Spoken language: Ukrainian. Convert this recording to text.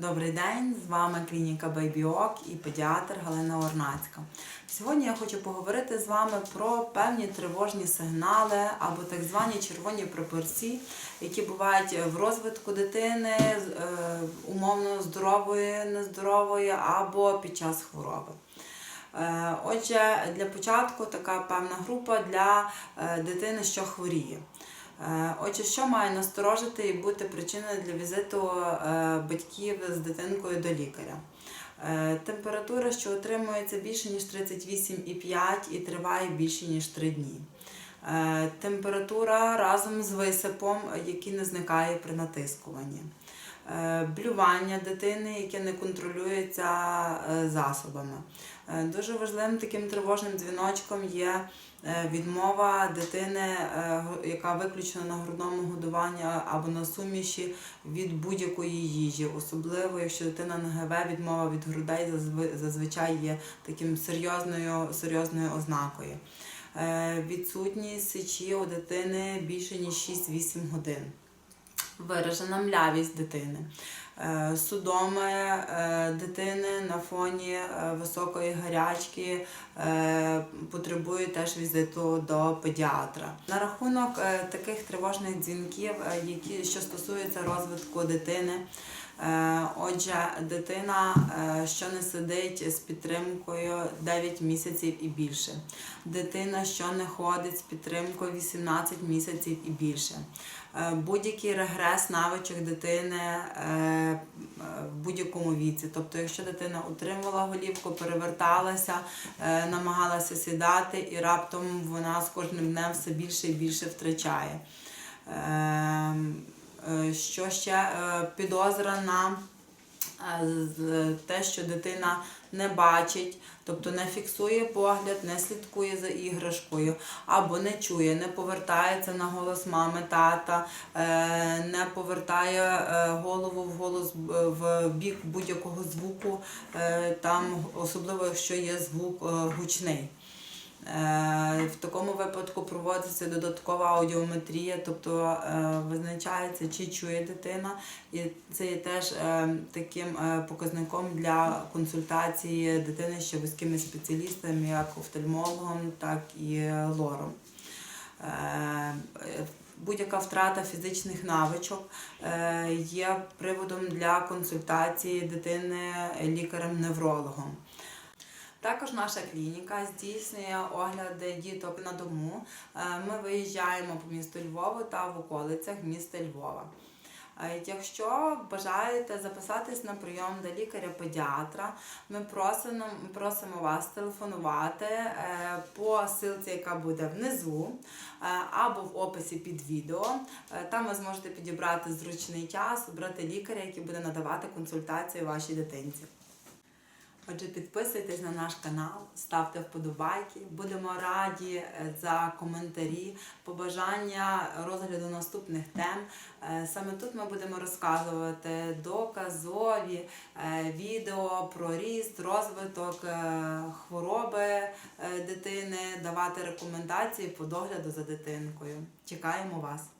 Добрий день, з вами клініка Байбіок і педіатр Галина Орнацька. Сьогодні я хочу поговорити з вами про певні тривожні сигнали або так звані червоні прапорці, які бувають в розвитку дитини е, умовно здорової, нездорової або під час хвороби. Е, Отже, для початку така певна група для е, дитини, що хворіє. Е, Отже, що має насторожити і бути причиною для візиту е, батьків з дитинкою до лікаря? Е, Температура, що отримується більше ніж 38,5 і триває більше ніж 3 дні. Температура разом з висипом, який не зникає при натискуванні. Е, Блювання дитини, яке не контролюється е, засобами. Е, Дуже важливим таким тривожним дзвіночком є відмова дитини, яка виключена на грудному годуванні або на суміші від будь-якої їжі, особливо якщо дитина на ГВ, відмова від грудей зазвичай є таким серйозною, серйозною ознакою. Відсутність сечі у дитини більше ніж 6-8 годин виражена млявість дитини, е, судоми е, дитини на фоні е, високої гарячки потребує теж візиту до педіатра. На рахунок таких тривожних дзвінків, які що стосуються розвитку дитини. Е, Отже, дитина, е, що не сидить з підтримкою 9 місяців і більше. Дитина, що не ходить з підтримкою 18 місяців і більше. Е, Будь-який регрес навичок дитини в будь-якому віці. Тобто, якщо дитина утримувала голівку, переверталася, намагалася сідати, і раптом вона з кожним днем все більше і більше втрачає. Е, Що ще Е, підозра на е, те, що дитина не бачить, тобто не фіксує погляд, не слідкує за іграшкою, або не чує, не повертається на голос мами, тата, не повертає голову в голос в бік будь-якого звуку, там особливо якщо є звук гучний. Е, В такому випадку проводиться додаткова аудіометрія, тобто е, визначається, чи чує дитина, і це є теж е, таким показником для консультації дитини з вузькими спеціалістами, як офтальмологом, так і лором. Будь-яка втрата фізичних навичок є приводом для консультації дитини лікарем-неврологом. Також наша клініка здійснює огляди діток на дому. Е, Ми виїжджаємо по місту Львову та в околицях міста Львова. Е, Якщо бажаєте записатись на прийом до лікаря-педіатра, ми просимо, просимо вас телефонувати е, по ссылці, яка буде внизу або в описі під відео. Там ви зможете підібрати зручний час, обрати лікаря, який буде надавати консультацію вашій дитинці. Отже, підписуйтесь на наш канал, ставте вподобайки. Будемо раді е, за коментарі, побажання розгляду наступних тем. Е, Саме тут ми будемо розказувати доказові е, відео про ріст, розвиток хвороби дитини, давати рекомендації по догляду за дитинкою. Чекаємо вас!